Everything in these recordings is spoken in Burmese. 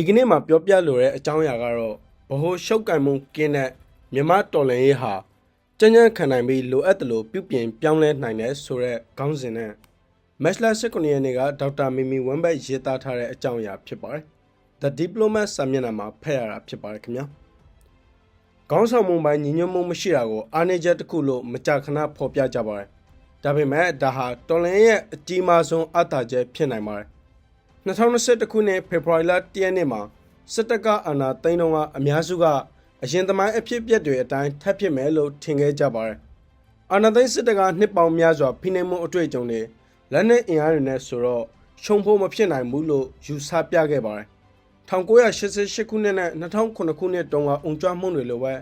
ဒီကနေ့မှာပြောပြလိုတဲ့အကြောင်းအရာကတော့ဗဟိုရှုပ်ကံမှုကင်းတဲ့မြမတော်လန်ရေးဟာကြမ်းကြမ်းခံနိုင်ပြီးလိုအပ်တယ်လို့ပြုပြင်ပြောင်းလဲနိုင်တဲ့ဆိုတဲ့ခေါင်းစဉ်နဲ့မက်လာ19ရက်နေ့ကဒေါက်တာမီမီဝမ်ဘက်ရေးသားထားတဲ့အကြောင်းအရာဖြစ်ပါတယ်။ The Diplomat စာမျက်နှာမှာဖတ်ရတာဖြစ်ပါတယ်ခင်ဗျာ။ခေါင်းဆောင်မှုပိုင်းညီညွတ်မှုမရှိတာကိုအားနည်းချက်တစ်ခုလို့မကြာခဏဖော်ပြကြပါတယ်။ဒါပေမဲ့ဒါဟာတော်လန်ရဲ့အကြီးမားဆုံးအထာချက်ဖြစ်နိုင်ပါတယ်။ 2021ခုနှစ်ဖေဖော်ဝါရီလ1ရက်နေ့မှာစစ်တပ်ကအာဏာသိမ်းတော့ကအများစုကအရင်သမိုင်းအဖြစ်အပျက်တွေအတိုင်းထပ်ဖြစ်မယ်လို့ထင်ခဲ့ကြပါတယ်။အာဏာသိမ်းစစ်တပ်ကနှစ်ပေါင်းများစွာဖိနှိပ်မှုအတွေ့အကြုံတွေလက်နက်အင်အားတွေနဲ့ဆိုတော့ရှုံဖို့မဖြစ်နိုင်ဘူးလို့ယူဆပြခဲ့ပါတယ်။1988ခုနှစ်နဲ့2009ခုနှစ်တုန်းကအုံကြွမှုတွေလိုပဲ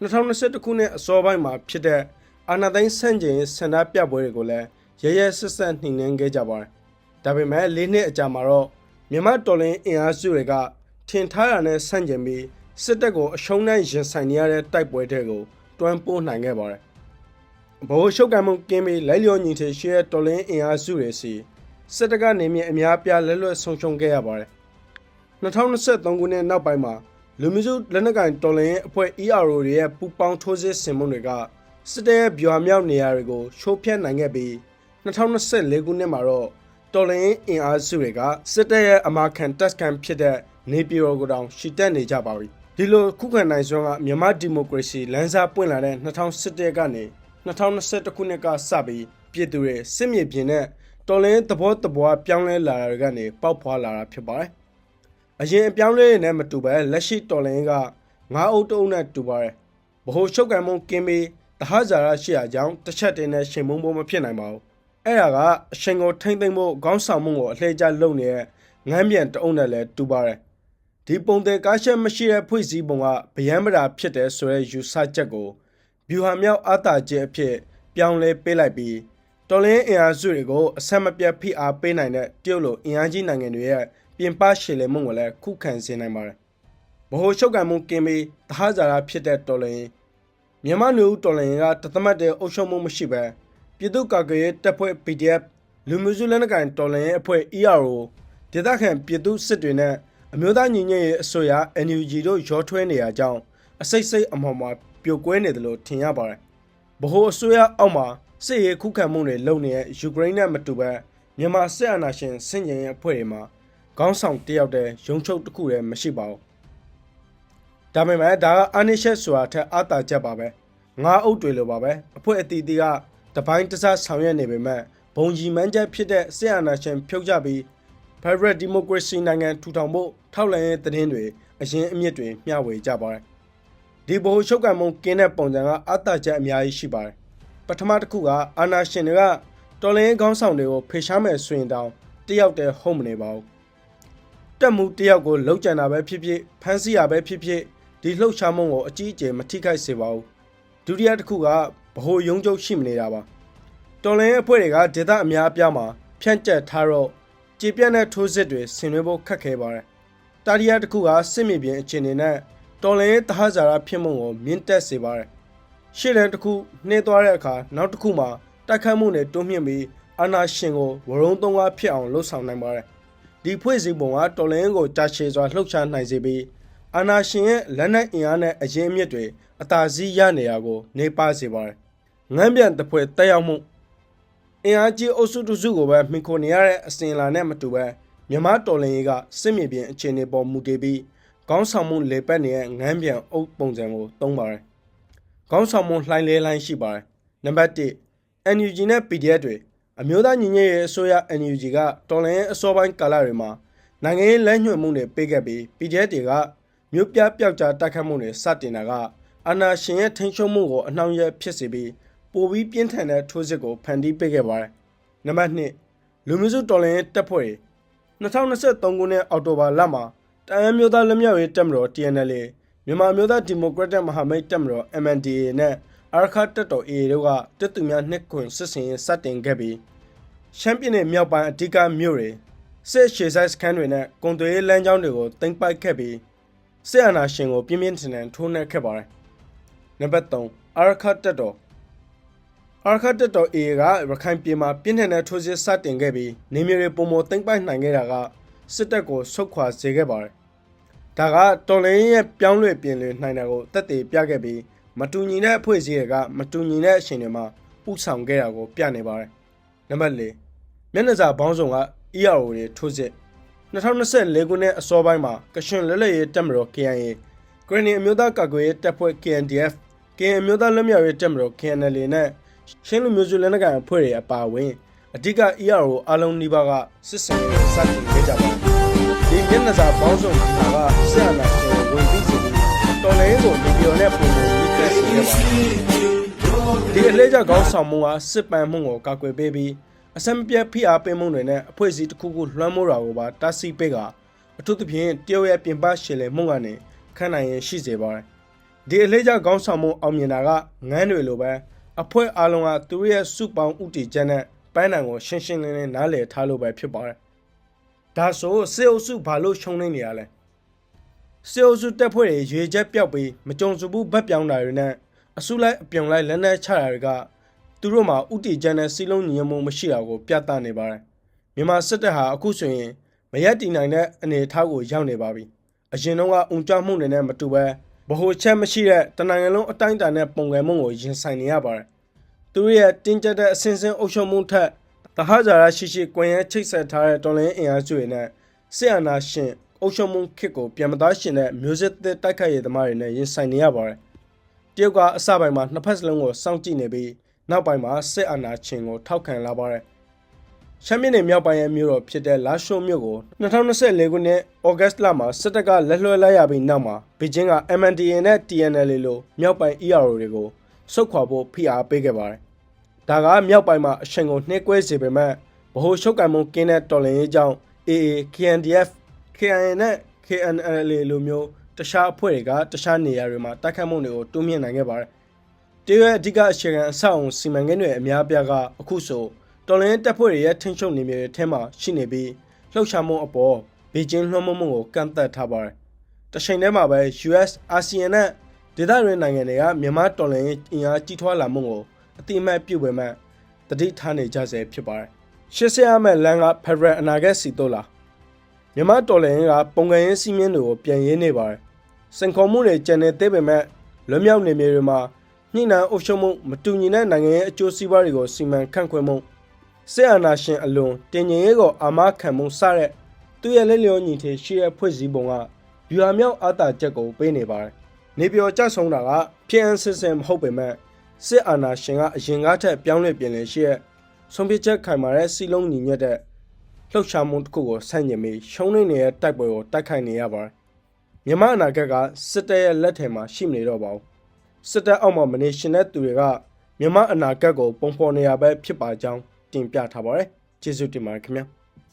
2021ခုနှစ်အစောပိုင်းမှာဖြစ်တဲ့အာဏာသိမ်းဆန့်ကျင်ရေးဆန္ဒပြပွဲတွေကိုလည်းရရဆက်ဆက်နှိမ်နင်းခဲ့ကြပါတယ်။ ဒါပေမဲ့၄နှစ်အကြာမှာတော့မြန်မာတော်လင်းအင်အားစုတွေကထင်ထားရတဲ့ဆန့်ကျင်ပြီးစစ်တပ်ကိုအရှုံးနဲ့ရင်ဆိုင်နေရတဲ့တိုက်ပွဲတွေကိုတွန်းပို့နိုင်ခဲ့ပါတယ်။ဗဟိုရှုပ်ကံမှုကင်းပြီးလိုက်လျောညီထေရှိတဲ့တော်လင်းအင်အားစုတွေစီစစ်တပ်ကနေမြေအများပြားလက်လွတ်ဆုံးရှုံးခဲ့ရပါတယ်။2023ခုနှစ်နောက်ပိုင်းမှာလူမျိုးစုလက်နက်ကင်တော်လင်းအဖွဲ့ ERO တွေရဲ့ပူပေါင်းထိုးစစ်ဆင်မှုတွေကစစ်တပ်ရဲ့ဗျူဟာမြောက်နေရာတွေကိုရှိုးဖျက်နိုင်ခဲ့ပြီး2024ခုနှစ်မှာတော့ တော်လင်းအင်အားစုတွေကစစ်တပ်ရဲ့အမာခံတက်ကန်ဖြစ်တဲ့နေပြည်တော်ကိုတောင်ရှီတက်နေကြပါပြီဒီလိုခုခံနိုင်စွမ်းကမြန်မာဒီမိုကရေစီလမ်းစာပွင့်လာတဲ့2017ကနေ2021ခုနှစ်ကစပြီးပြည်သူတွေစစ်မြေပြင်နဲ့တော်လင်းသဘောတဘောပြောင်းလဲလာတာတွေကနေပေါက်ဖွာလာတာဖြစ်ပါတယ်အရင်အပြောင်းလဲတွေနဲ့မတူပဲလက်ရှိတော်လင်းကငါးအုပ်တုံးနဲ့တူပါတယ်ဗဟိုချုပ်ကံမုံကင်းပြီးတဟဇာရရှိရာကြောင့်တစ်ချက်တည်းနဲ့ရှင်မုံဖို့မဖြစ်နိုင်ပါဘူး အဲ့ဒါကအရှင်ကိုထိမ့်သိမ့်ဖို့ခေါင်းဆောင်မှုကိုအလှည့်ကျလုပ်နေတဲ့ငန်းပြန်တအုံနဲ့လည်းတူပါတယ်ဒီပုံသေးကားရှက်မရှိတဲ့ဖွဲ့စည်းပုံကဗျမ်းပရာဖြစ်တယ်ဆိုတဲ့ယူဆချက်ကိုဗျူဟာမြောက်အာသာချက်အဖြစ်ပြောင်းလဲပေးလိုက်ပြီးတော်လင်းအင်အားစုတွေကိုအဆက်မပြတ်ဖိအားပေးနိုင်တဲ့တရုတ်လိုအင်အားကြီးနိုင်ငံတွေရဲ့ပြင်ပရှေလည်မှုကိုလည်းခုခံစေနိုင်ပါတယ်။ဗဟိုချုပ်ကံမှုကင်းပြီးတဟဇာရဖြစ်တဲ့တော်လင်းမြန်မာလူဦးတော်လင်းကတသမတ်တဲ့အုပ်ချုပ်မှုမရှိဘဲ ပြည်သူ့ကာကွယ်ရေးတပ်ဖွဲ့ PDF လူမျိုးစုလက်နက်ကိုင်တော်လှန်ရေးအဖွဲ့ ERO ဒေသခံပြည်သူစစ်တွေနဲ့အမျိုးသားညီညွတ်ရေးအစိုးရ NUG တို့ရောထွဲနေရကြောင်းအစိတ်စိတ်အမော်မှာပြိုကွဲနေတယ်လို့ထင်ရပါတယ်။ဗဟိုအစိုးရအောက်မှာစစ်ရေးခုခံမှုတွေလုပ်နေတဲ့ယူကရိန်းနဲ့မတူဘဲမြန်မာစစ်အာဏာရှင်ဆင့်ကျင်ရေးအဖွဲ့တွေမှာခေါင်းဆောင်တယောက်တည်းရုံချုပ်တစ်ခုတည်းမရှိပါဘူး။ဒါပေမဲ့ဒါကအာနိရှက်ဆိုတာထက်အတာချက်ပါပဲ။ငါးအုပ်တွေလိုပါပဲ။အဖွဲ့အတီးတီးက တပိုင်းတစားဆောင်ရွက်နေပေမဲ့ဘုံကြီးမှန်းချက်ဖြစ်တဲ့ဆီယနာရှင်ဖြုတ်ကြပြီး Federal Democracy နိုင်ငံထူထောင်ဖို့ထောက်လှမ်းရေးသတင်းတွေအရင်အမြင့်တွေမျှဝေကြပါတယ်။ဒီဘိုလ်ချုပ်ကံမုံကင်းတဲ့ပုံစံကအတချက်အများကြီးရှိပါတယ်။ပထမတစ်ခုကအာနာရှင်တွေကတော်လင်းခေါင်းဆောင်တွေကိုဖေရှားမယ်ဆိုရင်တောင်တယောက်တည်းဟုတ်မနေပါဘူး။တက်မှုတယောက်ကိုလောက်ကျန်တာပဲဖြစ်ဖြစ်ဖမ်းဆီးရပဲဖြစ်ဖြစ်ဒီလှုပ်ရှားမှုကိုအကြီးအကျယ်မထိခိုက်စေပါဘူး။ဒုတိယတစ်ခုက ဗဟိုယုံကျုပ်ရှိမနေတာပါတော်လင်းအဖွဲ့တွေကဒေသအများအပြားမှာဖြန့်ကျက်ထားတော့ကြည်ပြန့်တဲ့ထိုးစစ်တွေဆင်နွှဲဖို့ခက်ခဲပါတယ်တာရီယာတစ်ခုကစစ်မြေပြင်အခြေအနေနဲ့တော်လင်းတဟဇာရဖြစ်မှုကိုမြင့်တက်စေပါတယ်ရှေ့တန်းတစ်ခုနှင်းသွားတဲ့အခါနောက်တစ်ခုမှာတိုက်ခတ်မှုနဲ့တွန်းမြင့်ပြီးအာနာရှင်ကိုဝရုံသုံးကားဖြစ်အောင်လှုပ်ဆောင်နိုင်ပါတယ်ဒီဖွဲ့စည်းပုံကတော်လင်းကိုကြာရှည်စွာလှုပ်ရှားနိုင်စေပြီးအာနာရှင်ရဲ့လက်နက်အင်အားနဲ့အရင်အမြစ်တွေအသာစီးရနေရကိုနေပါစေပါတယ်။ ငန်းပြန်တပွဲတက်ရောက်မှုအင်အားကြီးအုပ်စုတစုကိုပဲမိခိုနေရတဲ့အစဉ်လာနဲ့မတူပဲမြမတော်လင်ကြီးကစစ်မြေပြင်အခြေအနေပေါ်မူတည်ပြီးခေါင်းဆောင်မှုလေပတ်နေတဲ့ငန်းပြန်အုပ်ပုံစံကိုသုံးပါတယ်။ခေါင်းဆောင်မှုလှိုင်းလဲလှိုင်းရှိပါတယ်။နံပါတ်1 NUG နဲ့ PDF တွေအမျိုးသားညီညွတ်ရေးအစိုးရ NUG ကတော်လင်ရဲ့အစောပိုင်းကာလတွေမှာနိုင်ငံရေးလမ်းညွှန်မှုတွေပေးခဲ့ပြီး PDF တွေကမြို့ပြပျောက်ကြားတိုက်ခတ်မှုတွေစတင်တာကအာဏာရှင်ရဲ့ထိန်းချုပ်မှုကိုအနှောင့်အယှက်ဖြစ်စေပြီး ပိုပြီးပြင်းထန်တဲ့ထိုးစစ်ကိုဖန်တီးပေးခဲ့ပါတယ်။နံပါတ်2လူမျိုးစုတော်လှန်ရေးတပ်ဖွဲ့2023ခုနှစ်အောက်တိုဘာလမှာတအမ်းမျိုးသားလက်မြောက်ရေးတပ်မတော် TNL မြန်မာမျိုးသားဒီမိုကရက်တစ်မဟာမိတ်တပ်မတော် MNDAA နဲ့အာခတ်တပ်တော် AA တို့ကတပ်သူများနှစ်ခွင်စစ်စင်ရေးစတင်ခဲ့ပြီးရှမ်းပြည်နယ်မြောက်ပိုင်းအဓိကမြို့တွေစစ်ရှေဆိုင်စခန်းတွေနဲ့ကွန်သွေးလမ်းကြောင်းတွေကိုတင်ပိုက်ခဲ့ပြီးစစ်အာဏာရှင်ကိုပြင်းပြင်းထန်ထန်ထိုးနှက်ခဲ့ပါတယ်။နံပါတ်3အာခတ်တပ်တော် အာခတ်တပ်တော် AA ကရခိုင်ပြည်မှာပြင်းထန်တဲ့ထိုးစစ်စတင်ခဲ့ပြီးနေမြေတွေပုံမသိမ့်ပိုက်နိုင်ခဲ့တာကစစ်တပ်ကိုဆုတ်ခွာစေခဲ့ပါတယ်။ဒါကတော်လင်းရဲ့ပြောင်းလဲပြင်လဲနိုင်တာကိုတက်တည်ပြခဲ့ပြီးမတူညီတဲ့အဖွဲ့အစည်းတွေကမတူညီတဲ့အချိန်တွေမှာဥဆောင်ခဲ့တာကိုပြနေပါတယ်နံပါတ်၄မျက်နှာစာဘောင်းဆောင်က ERO တွေထိုးစစ်2024ခုနှစ်အစောပိုင်းမှာကရှင်လွတ်လပ်ရေးတပ်မတော် KIA ကရင်နီအမျိုးသားကာကွယ်ရေးတပ်ဖွဲ့ KNDF KN အမျိုးသားလွတ်မြောက်ရေးတပ်မတော် KNL နဲ့ ရှင်းလူမျိုးစုလက်နက်ကိုင်အဖွဲ့တွေအပါအဝင်အဓိက ERO အလုံးနီးပါးကစစ်စင်ရေးစတင်ခဲ့ကြပါတယ်ဒီမျက်နှာစာဘောင်းဆောင်ကဆက်အနာရှင်ဝင်ပြီးစီပြီးတော်လည်းကိုဒီပြောနဲ့ပုံပုံပြီးတက်စီခဲ့ပါတယ်ဒီအလေးကြောင့်ကောင်းဆောင်မှုကစစ်ပန်မှုကိုကာကွယ်ပေးပြီးအစမပြတ်ဖိအားပေးမှုတွေနဲ့အဖွဲ့အစည်းတစ်ခုခုလွှမ်းမိုးတာကိုပါတားဆီးပေးကအထူးသဖြင့်တရုတ်ရဲ့ပြင်ပရှယ်လည်မှုကနေခန့်နိုင်ရင်ရှိစေပါတယ်ဒီအလေးကြောင့်ကောင်းဆောင်မှုအောင်မြင်တာကငန်းတွေလိုပဲ အဖွဲ့အားလုံးကသူတို့ရဲ့စုပေါင်းဥတီချက်နဲ့ပန်းတန်ကိုရှင်းရှင်းလင်းလင်းနားလည်ထားလို့ပဲဖြစ်ပါတယ်ဒါဆိုစေအုပ်စုဘာလို့ရှုံးနေနေရလဲစေအုပ်စုတက်ဖွဲ့တွေရွေချက်ပြောက်ပြီးမကြုံစဘူးဗတ်ပြောင်းတာတွေနဲ့အစုလိုက်အပြုံလိုက်လက်နက်ချတာတွေကသူတို့မှာဥတီချက်နဲ့စီလုံးညီမှုမရှိတာကိုပြသနေပါတယ်မြန်မာစစ်တပ်ဟာအခုဆိုရင်မရက်တည်နိုင်တဲ့အနေအထားကိုရောက်နေပါပြီအရင်တော့ကအုံကြမှုတွေနဲ့မတူပဲ ဗဟိုချက်မရှိတဲ့တနင်္ဂနွေလုံးအတိုင်းအတာနဲ့ပုံကယ်မှုကိုရင်ဆိုင်နေရပါတယ်သူတို့ရဲ့တင်းကျပ်တဲ့အစင်းစင်းအုပ်ချုပ်မှုထက်တဟဇာရရှိရှိကွန်ရက်ချိတ်ဆက်ထားတဲ့တော်လိုင်းအင်အားစုတွေနဲ့စစ်အာဏာရှင်အုပ်ချုပ်မှုခစ်ကိုပြန်မသားရှင်တဲ့မျိုးစစ်သစ်တိုက်ခိုက်ရေးသမားတွေနဲ့ရင်ဆိုင်နေရပါတယ်တရုတ်ကအစပိုင်းမှာနှစ်ဖက်စလုံးကိုစောင့်ကြည့်နေပြီးနောက်ပိုင်းမှာစစ်အာဏာရှင်ကိုထောက်ခံလာပါတယ် ရှမ်းပြည်နယ်မြောက်ပိုင်းရဲ့မြို့တော်ဖြစ်တဲ့လာရှိုးမြို့ကို2024ခုနှစ်ဩဂတ်လမှာစစ်တပ်ကလက်လွှဲလိုက်ရပြီးနောက်မှာဘေကျင်းက MNDAA နဲ့ TNL လိုမြောက်ပိုင်း ERO တွေကိုစုတ်ခွာဖို့ဖိအားပေးခဲ့ပါတယ်။ဒါကမြောက်ပိုင်းမှာအချိန်ကိုနှိကွဲစေပေမဲ့ဗဟိုရှုပ်ကံမှုကင်းတဲ့တော်လှန်ရေးကြောင့် AA, KNDF, KIA နဲ့ KNL လိုမျိုးတခြားအဖွဲ့တွေကတခြားနေရာတွေမှာတိုက်ခတ်မှုတွေကိုတိုးမြင့်နိုင်ခဲ့ပါတယ်။တရွေအဓိကအခြေခံအဆောက်အုံစီမံကိန်းတွေအများအပြားကအခုဆို တော်လိုင်းတပ်ဖွဲ့တွေရဲ့ထိန်းချုပ်နေမြေတွေထဲမှာရှိနေပြီးလှုပ်ရှားမှုအပေါ်ဘေကျင်းလွှမ်းမိုးမှုကိုကန့်သက်ထားပါတယ်။တချိန်တည်းမှာပဲ US, ASEAN နဲ့ဒေသတွင်းနိုင်ငံတွေကမြန်မာတော်လိုင်းအင်အားကြီးထွားလာမှုကိုအတိအမှတ်ပြုပေမဲ့တတိထားနေကြဆဲဖြစ်ပါတယ်။ရှစ်ဆရမဲ့လန်ကဖက်ဒရယ်အနာဂတ်စီတိုလာမြန်မာတော်လိုင်းကပုံကံရင်းစီးမြင့်တွေကိုပြန်ရင်းနေပါတယ်။စင်ခေါ်မှုတွေကျန်နေသေးပေမဲ့လွတ်မြောက်နေမြေတွေမှာညှိနှံအုပ်ချုပ်မှုမတူညီတဲ့နိုင်ငံရဲ့အကျိုးစီးပွားတွေကိုစီမံခန့်ခွဲမှု စစ်အာဏာရှင်အလွန်တင်ញင်ရေးကိုအာမခံမှုစတဲ့သူ့ရဲ့လက်လျောညီထေရှိတဲ့ဖွဲ့စည်းပုံကဗျူဟာမြောက်အာသာချက်ကိုပေးနေပါတယ်။နေပြောကြဆုံးတာကဖြစ်အန်းစစ်စင်မဟုတ်ပေမဲ့စစ်အာဏာရှင်ကအရင်ကားထက်ပြောင်းလဲပြင်လဲရှိရဲ့ဆုံးဖြတ်ချက်ခိုင်မာတဲ့စီလုံးညီညွတ်တဲ့လှုပ်ရှားမှုတစ်ခုကိုဆန့်ကျင်ပြီးရှုံးနေတဲ့တိုက်ပွဲကိုတိုက်ခိုက်နေရပါတယ်။မြန်မာအနာဂတ်ကစစ်တပ်ရဲ့လက်ထဲမှာရှိမနေတော့ပါဘူး။စစ်တပ်အောက်မှာမနေရှင်တဲ့သူတွေကမြန်မာအနာဂတ်ကိုပုံဖော်နေရပဲဖြစ်ပါကြောင်း တင်ပြထားပါတယ်ကျေးဇူးတင်ပါတယ်ခင်ဗျာ